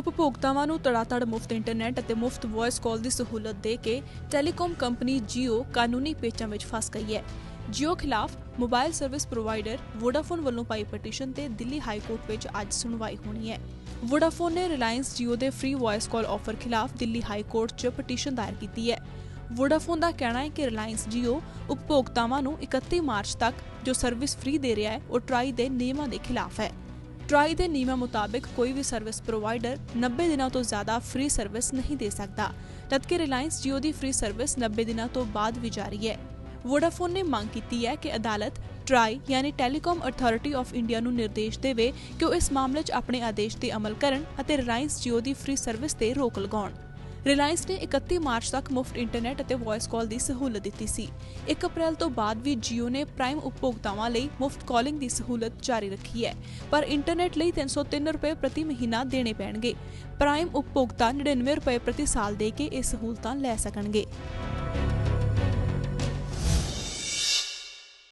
ਉਪਭੋਗਤਾਵਾਂ ਨੂੰ ਤੜਾਤੜ ਮੁਫਤ ਇੰਟਰਨੈਟ ਅਤੇ ਮੁਫਤ ਵੌਇਸ ਕਾਲ ਦੀ ਸਹੂਲਤ ਦੇ ਕੇ ਟੈਲੀਕਾਮ ਕੰਪਨੀ Jio ਕਾਨੂੰਨੀ ਪੇਚਾਂ ਵਿੱਚ ਫਸ ਗਈ ਹੈ। Jio ਖਿਲਾਫ ਮੋਬਾਈਲ ਸਰਵਿਸ ਪ੍ਰੋਵਾਈਡਰ ਵੋਡਾਫੋਨ ਵੱਲੋਂ ਪਾਈ ਪਟੀਸ਼ਨ ਤੇ ਦਿੱਲੀ ਹਾਈ ਕੋਰਟ ਵਿੱਚ ਅੱਜ ਸੁਣਵਾਈ ਹੋਣੀ ਹੈ। ਵੋਡਾਫੋਨ ਨੇ ਰਿਲਾਇੰਸ Jio ਦੇ ਫ੍ਰੀ ਵੌਇਸ ਕਾਲ ਆਫਰ ਖਿਲਾਫ ਦਿੱਲੀ ਹਾਈ ਕੋਰਟ 'ਚ ਪਟੀਸ਼ਨ ਦਾਇਰ ਕੀਤੀ ਹੈ। ਵੋਡਾਫੋਨ ਦਾ ਕਹਿਣਾ ਹੈ ਕਿ ਰਿਲਾਇੰਸ Jio ਉਪਭੋਗਤਾਵਾਂ ਨੂੰ 31 ਮਾਰਚ ਤੱਕ ਜੋ ਸਰਵਿਸ ਫ੍ਰੀ ਦੇ ਰਿਹਾ ਹੈ, ਉਹ ਟਰਾਈ ਦੇ ਨਿਯਮਾਂ ਦੇ ਖਿਲਾਫ ਹੈ। ਟਰਾਈ ਦੇ ਨਿਯਮਾਂ ਮੁਤਾਬਕ ਕੋਈ ਵੀ ਸਰਵਿਸ ਪ੍ਰੋਵਾਈਡਰ 90 ਦਿਨਾਂ ਤੋਂ ਜ਼ਿਆਦਾ ਫ੍ਰੀ ਸਰਵਿਸ ਨਹੀਂ ਦੇ ਸਕਦਾ। ਜਦਕਿ ਰਿਲਾਇੰਸ Jio ਦੀ ਫ੍ਰੀ ਸਰਵਿਸ 90 ਦਿਨਾਂ ਤੋਂ ਬਾਅਦ ਵੀ ਜਾਰੀ ਹੈ। ਵੋਡਾਫੋਨ ਨੇ ਮੰਗ ਕੀਤੀ ਹੈ ਕਿ ਅਦਾਲਤ ਟਰਾਈ ਯਾਨੀ ਟੈਲੀਕਾਮ ਅਥਾਰਟੀ ਆਫ ਇੰਡੀਆ ਨੂੰ ਨਿਰਦੇਸ਼ ਦੇਵੇ ਕਿ ਉਹ ਇਸ ਮਾਮਲੇ 'ਚ ਆਪਣੇ ਆਦੇਸ਼ ਤੇ ਅਮਲ ਕਰਨ ਅਤੇ ਰਿਲਾਇੰਸ Jio ਦੀ ਫ੍ਰੀ ਸਰਵਿਸ ਤੇ ਰੋਕ ਲਗਾਉਣ। ਰਿਲਾਇੰਸ ਨੇ 31 ਮਾਰਚ ਤੱਕ ਮੁਫਤ ਇੰਟਰਨੈਟ ਅਤੇ ਵੌਇਸ ਕਾਲ ਦੀ ਸਹੂਲਤ ਦਿੱਤੀ ਸੀ। 1 ਅਪ੍ਰੈਲ ਤੋਂ ਬਾਅਦ ਵੀ Jio ਨੇ ਪ੍ਰਾਈਮ ਉਪਭੋਗਤਾਵਾਂ ਲਈ ਮੁਫਤ ਕਾਲਿੰਗ ਦੀ ਸਹੂਲਤ ਜਾਰੀ ਰੱਖੀ ਹੈ। ਪਰ ਇੰਟਰਨੈਟ ਲਈ 303 ਰੁਪਏ ਪ੍ਰਤੀ ਮਹੀਨਾ ਦੇਣੇ ਪੈਣਗੇ। ਪ੍ਰਾਈਮ ਉਪਭੋਗਤਾ 99 ਰੁਪਏ ਪ੍ਰਤੀ ਸਾਲ ਦੇ ਕੇ ਇਹ ਸਹੂਲਤਾਂ ਲੈ ਸਕਣਗੇ।